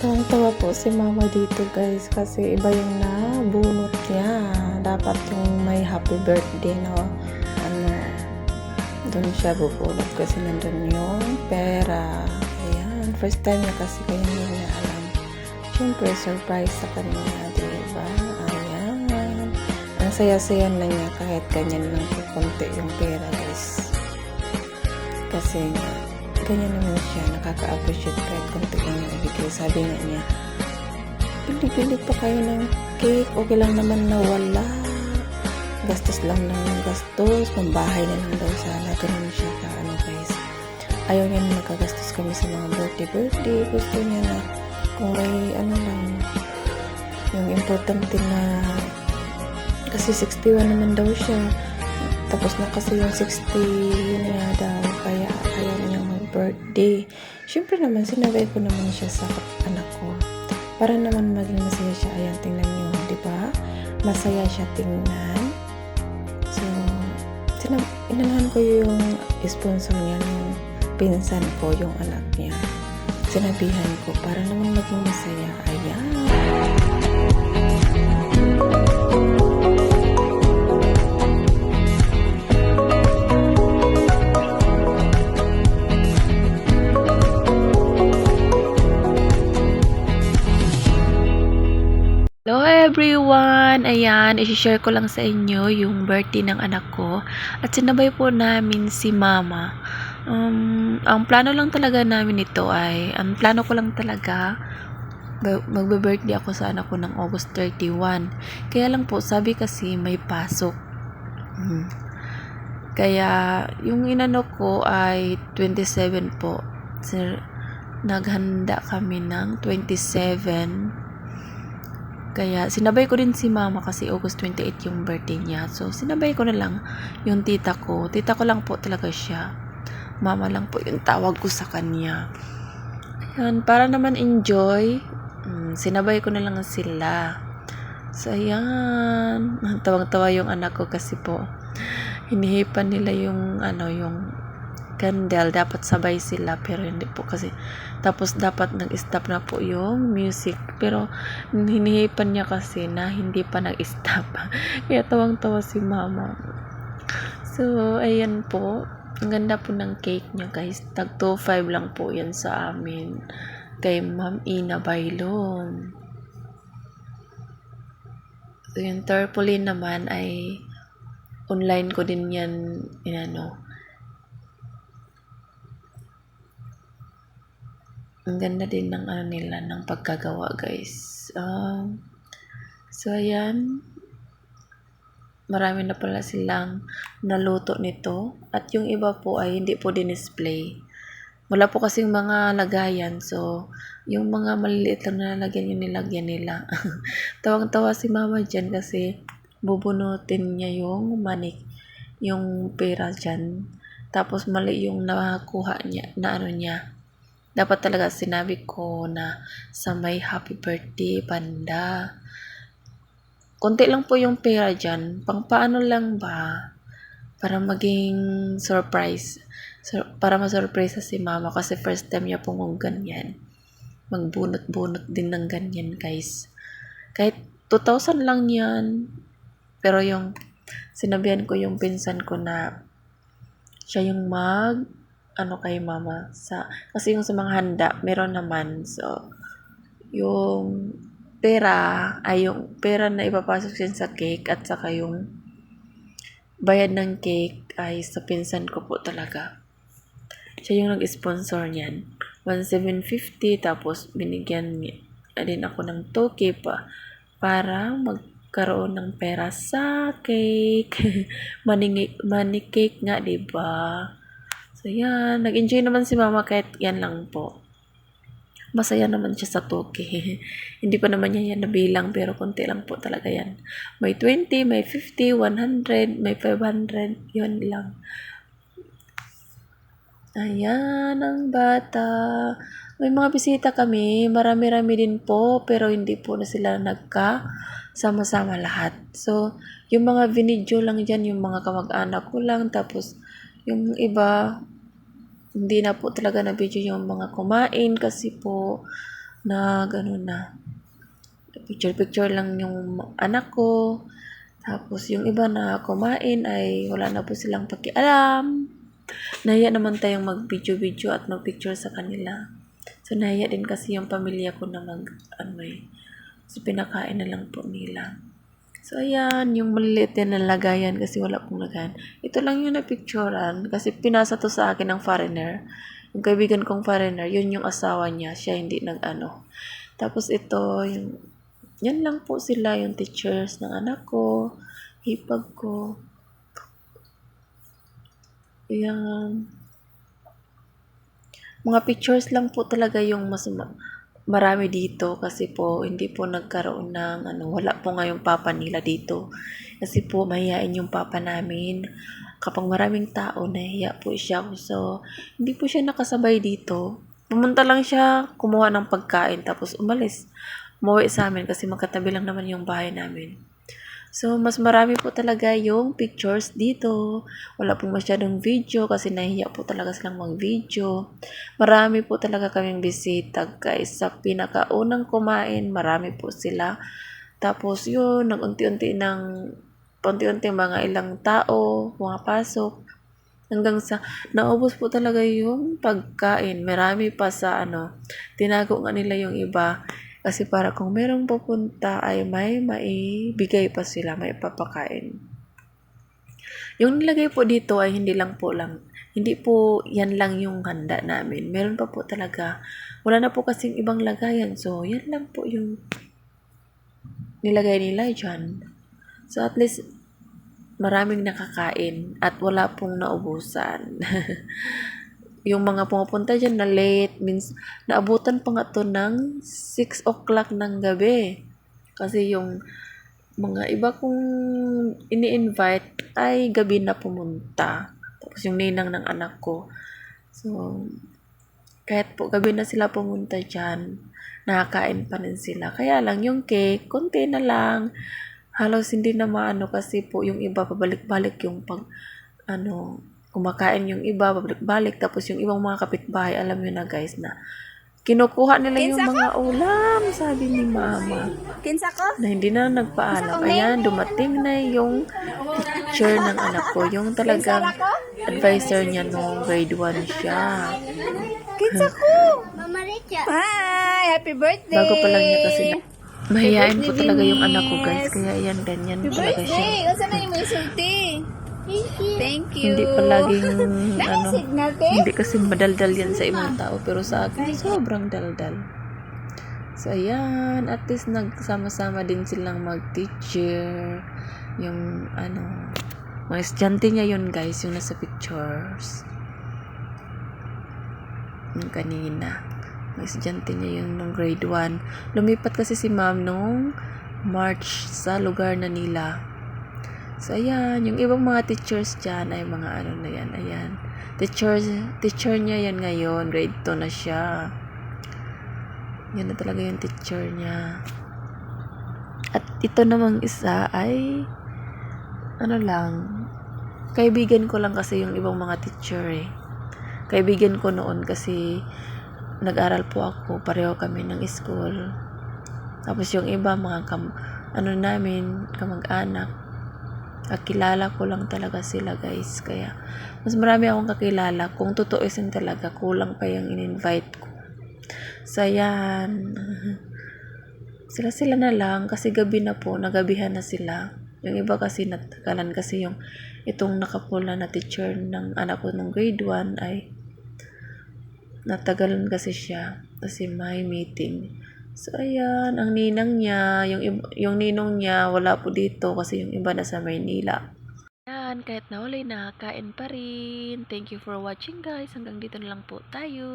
Tawang-tawa po si mama dito guys kasi iba yung nabunot niya. Dapat yung may happy birthday na ano, doon siya bubunot kasi nandun yung pera. Ayan, first time niya kasi kaya hindi niya alam. Siyempre, surprise sa kanya, diba? Ayan. Ang saya-saya na niya kahit ganyan lang po konti yung pera guys. Kasi ganyan naman siya, nakaka-appreciate kahit konti lang ibigay. Sabi nga niya, bili-bili pa kayo ng cake, okay lang naman na wala. Gastos lang ng gastos, pambahay na lang daw sana. Ganun siya ka, ano guys. Ayaw niya na nagkagastos kami sa mga birthday-birthday. Gusto niya na kung may ano lang, yung importante na kasi 61 naman daw siya. Tapos na kasi yung 60 yun nga daw. Mag-birthday. Siyempre naman, sinabay ko naman siya sa anak ko. Para naman maging masaya siya. Ayan, tingnan niyo, di ba? Masaya siya tingnan. So, sinab inanahan ko yung sponsor niya, yung pinsan ko, yung anak niya. Sinabihan ko, para naman maging masaya. Ayan. Hello everyone! Ayan, isi-share ko lang sa inyo yung birthday ng anak ko. At sinabay po namin si mama. Um, ang plano lang talaga namin ito ay, ang plano ko lang talaga, magbe-birthday ako sa anak ko ng August 31. Kaya lang po, sabi kasi may pasok. Hmm. Kaya, yung inano ko ay 27 po. Sir, naghanda kami ng 27 kaya sinabay ko din si mama kasi August 28 yung birthday niya. So sinabay ko na lang yung tita ko. Tita ko lang po talaga siya. Mama lang po yung tawag ko sa kanya. Ayan, para naman enjoy, mm, sinabay ko na lang sila. So ayan, tawang-tawa yung anak ko kasi po hinihipan nila yung ano yung candle dapat sabay sila pero hindi po kasi. Tapos dapat nag-stop na po yung music. Pero hinihipan niya kasi na hindi pa nag-stop. Kaya tawang-tawa si mama. So ayan po. Ang ganda po ng cake niya guys. Tag 2.5 lang po yan sa amin. Kay ma'am Ina Bailon. So yung tarpaulin naman ay online ko din yan inano ang ganda din ng ano nila ng pagkagawa guys. Um, so ayan. Marami na pala silang naluto nito. At yung iba po ay hindi po din-display wala po kasing mga lagayan. So yung mga maliliit lang na lalagyan yung nilagyan nila. Tawang tawa si mama dyan kasi bubunutin niya yung manik yung pera dyan. Tapos mali yung nakuha niya na ano niya dapat talaga sinabi ko na sa may happy birthday, panda. Konti lang po yung pera dyan. Pang paano lang ba? Para maging surprise. Sur- para ma-surprise si mama kasi first time niya pong ganyan. Magbunot-bunot din ng ganyan guys. Kahit 2,000 lang yan. Pero yung sinabihan ko yung pinsan ko na siya yung mag ano kay mama sa kasi yung sa mga handa meron naman so yung pera ay yung pera na ipapasok yan sa cake at saka yung bayad ng cake ay sa pinsan ko po talaga. Siya yung nag-sponsor niyan. 1,750 tapos binigyan niya din ako ng 2K pa para magkaroon ng pera sa cake. Money, money cake nga 'di ba So, yan. Nag-enjoy naman si mama kahit yan lang po. Masaya naman siya sa toke. Hindi pa naman niya yan nabilang pero konti lang po talaga yan. May 20, may 50, 100, may 500. Yun lang. Ayan ang bata. May mga bisita kami. Marami-rami din po pero hindi po na sila nagka sama-sama lahat. So, yung mga vinidyo lang dyan, yung mga kamag-anak ko lang. Tapos, yung iba, hindi na po talaga na video yung mga kumain kasi po nag ano na, picture-picture lang yung anak ko. Tapos yung iba na kumain ay wala na po silang pakialam. Nahiya naman tayong mag-video-video at mag-picture sa kanila. So nahiya din kasi yung pamilya ko na mag ano eh. So pinakain na lang po nila. So ayan, yung maliliit din na lagayan kasi wala pong lagayan. Ito lang yung napicturean kasi pinasa to sa akin ng foreigner. Yung kaibigan kong foreigner, yun yung asawa niya. Siya hindi nag-ano. Tapos ito, yung yan lang po sila yung teachers ng anak ko, hipag ko. Yan. Mga pictures lang po talaga yung mas ma- marami dito kasi po hindi po nagkaroon ng ano, wala po nga yung papa nila dito. Kasi po mahihain yung papa namin. Kapag maraming tao, nahiya po siya. So, hindi po siya nakasabay dito. Pumunta lang siya, kumuha ng pagkain, tapos umalis umuwi sa amin kasi magkatabi lang naman yung bahay namin. So, mas marami po talaga yung pictures dito. Wala pong masyadong video kasi nahiya po talaga silang mag-video. Marami po talaga kaming bisita guys. Sa pinakaunang kumain, marami po sila. Tapos yun, nag-unti-unti ng unti-unti mga ilang tao, pumapasok. Hanggang sa naubos po talaga yung pagkain. Marami pa sa ano, tinago nga nila yung iba. Kasi para kung merong pupunta ay may maibigay pa sila, may papakain. Yung nilagay po dito ay hindi lang po lang, hindi po yan lang yung handa namin. Meron pa po talaga, wala na po kasing ibang lagayan. So, yan lang po yung nilagay nila dyan. So, at least, maraming nakakain at wala pong naubusan. yung mga pumupunta dyan na late, means naabutan pa nga to ng 6 o'clock ng gabi. Kasi yung mga iba kong ini-invite ay gabi na pumunta. Tapos yung ninang ng anak ko. So, kahit po gabi na sila pumunta dyan, nakakain pa rin sila. Kaya lang yung cake, konti na lang. Halos hindi na maano kasi po yung iba pabalik-balik yung pag ano, kumakain yung iba, babalik-balik, tapos yung ibang mga kapitbahay, alam nyo na guys, na kinukuha nila yung mga ulam, sabi ni mama, Kinsa ko? na hindi na nagpaalam. Ayan, dumating na yung teacher ng anak ko, yung talagang advisor niya nung grade 1 siya. Kinsa ko? Mama Richa. Hi! Happy birthday! Bago pa lang niya kasi na, mahihain po talaga yung anak ko guys, kaya ayan, ganyan Happy talaga siya. birthday! Unsa na yung may sulti? Thank you. Hindi pa laging, ano, signal? Hindi kasi madaldal yan sa ibang tao, pero sa akin, sobrang daldal. So, ayan, at least nagsama-sama din silang mag-teacher. Yung, ano, mga estudyante niya yun, guys, yung nasa pictures. Yung kanina. Mga estudyante niya yun nung grade 1. Lumipat kasi si ma'am nung March sa lugar na nila. So, ayan, yung ibang mga teachers dyan ay mga ano na yan, ayan. Teacher, teacher niya yan ngayon, grade 2 na siya. Yan na talaga yung teacher niya. At ito namang isa ay, ano lang, kaibigan ko lang kasi yung ibang mga teacher eh. Kaibigan ko noon kasi nag-aral po ako, pareho kami ng school. Tapos yung iba, mga kam, ano namin, kamag-anak, kakilala ko lang talaga sila guys. Kaya mas marami akong kakilala. Kung tutuusin talaga kulang pa yung in-invite ko. So yan sila sila na lang. Kasi gabi na po. Nagabihan na sila. Yung iba kasi natagalan kasi yung itong nakapula na teacher ng anak ko ng grade 1 ay natagalan kasi siya. Kasi may meeting So, ayan, ang ninang niya, yung, yung ninong niya, wala po dito kasi yung iba nasa Maynila. Ayan, kahit nawalay na, kain pa rin. Thank you for watching guys. Hanggang dito na lang po tayo.